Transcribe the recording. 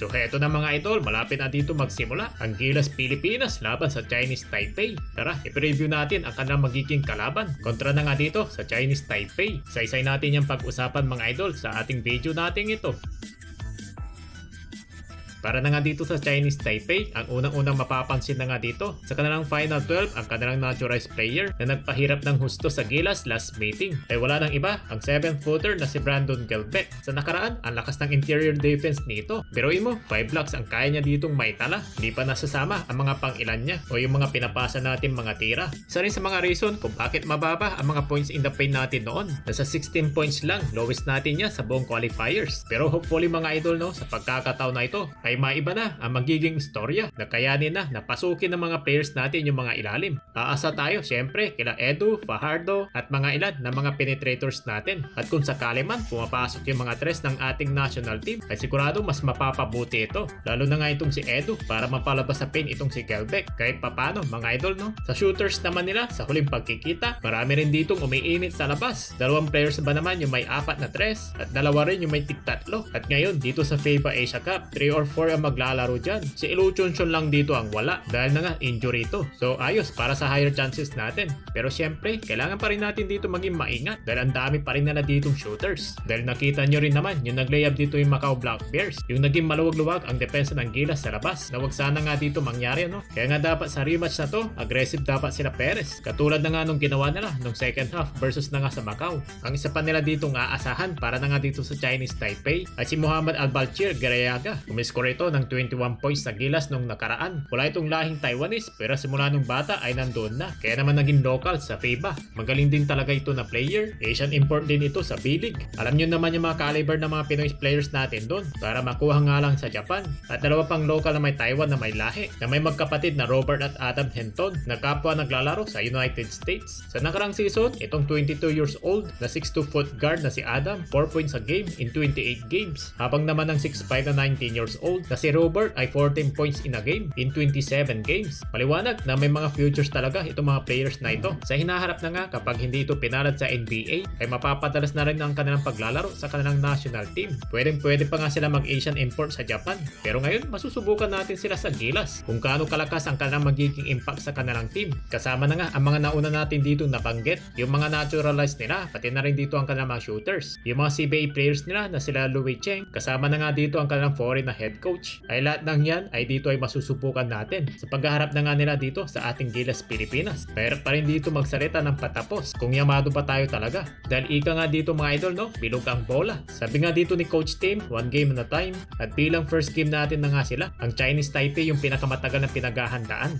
So heto na mga idol, malapit na dito magsimula ang Gilas Pilipinas laban sa Chinese Taipei. Tara, i-preview natin ang kanilang magiging kalaban. Kontra na nga dito sa Chinese Taipei. Saysay natin yung pag-usapan mga idol sa ating video natin ito. Para na nga dito sa Chinese Taipei, ang unang-unang mapapansin na nga dito sa kanilang Final 12 ang kanilang naturalized player na nagpahirap ng husto sa Gilas last meeting. Ay wala nang iba ang 7th footer na si Brandon Gelbeck. Sa nakaraan, ang lakas ng interior defense nito. Pero mo, 5 blocks ang kaya niya ditong maitala. Hindi pa nasasama ang mga pangilan niya o yung mga pinapasa natin mga tira. Isa rin sa mga reason kung bakit mababa ang mga points in the paint natin noon. Nasa 16 points lang, lowest natin niya sa buong qualifiers. Pero hopefully mga idol no, sa pagkakataon na ito, ay maiba na ang magiging istorya na kayanin na napasukin ng mga players natin yung mga ilalim. Aasa tayo syempre kila Edu, Fajardo at mga ilan na mga penetrators natin. At kung sakali man pumapasok yung mga tres ng ating national team ay sigurado mas mapapabuti ito. Lalo na nga itong si Edu para mapalabas sa pin itong si Kelbeck. Kahit papano mga idol no. Sa shooters naman nila sa huling pagkikita marami rin ditong umiinit sa labas. Dalawang players ba naman yung may apat na tres at dalawa rin yung may tig tatlo. At ngayon dito sa FIBA Asia Cup 3 or 4 ang maglalaro dyan. Si Iluchonchon lang dito ang wala dahil na nga injury ito. So ayos para sa higher chances natin. Pero syempre, kailangan pa rin natin dito maging maingat dahil ang dami pa rin na ditong shooters. Dahil nakita nyo rin naman yung naglayab dito yung Macau Black Bears. Yung naging maluwag-luwag ang depensa ng Gilas sa labas. Na wag sana nga dito mangyari no. Kaya nga dapat sa rematch na to, aggressive dapat sila Perez. Katulad na nga nung ginawa nila nung second half versus na nga sa Macau. Ang isa pa nila dito nga aasahan para na nga dito sa Chinese Taipei ay si Muhammad Albalchir Gareaga. Umiskore ito ng 21 points sa Gilas nung nakaraan. Wala itong lahing Taiwanese pero simula nung bata ay nandoon na. Kaya naman naging local sa FIBA. Magaling din talaga ito na player. Asian import din ito sa B-League. Alam nyo naman yung mga caliber ng mga Pinoy players natin doon para makuha nga lang sa Japan. At dalawa pang local na may Taiwan na may lahi na may magkapatid na Robert at Adam Henton na kapwa naglalaro sa United States. Sa nakarang season, itong 22 years old na 6'2 foot guard na si Adam 4 points a game in 28 games. Habang naman ang 6'5 na 19 years old na si Robert ay 14 points in a game in 27 games. Maliwanag na may mga futures talaga itong mga players na ito. Sa hinaharap na nga kapag hindi ito pinalad sa NBA ay mapapadalas na rin ang kanilang paglalaro sa kanilang national team. Pwedeng pwede pa nga sila mag-Asian import sa Japan. Pero ngayon masusubukan natin sila sa Gilas kung gaano kalakas ang kanilang magiging impact sa kanilang team. Kasama na nga ang mga nauna natin dito nabanggit, yung mga naturalized nila, pati na rin dito ang kanilang mga shooters. Yung mga CBA players nila na sila Louis Cheng, kasama na nga dito ang kanilang foreign na head coach. Ay lahat ng yan ay dito ay masusubukan natin sa paghaharap na nga nila dito sa ating Gilas Pilipinas. Pero pa rin dito magsalita ng patapos kung yamado pa tayo talaga. Dahil ika nga dito mga idol no, bilog ang bola. Sabi nga dito ni Coach Tim, one game at a time. At bilang first game natin na nga sila, ang Chinese Taipei yung pinakamatagal na pinaghahandaan.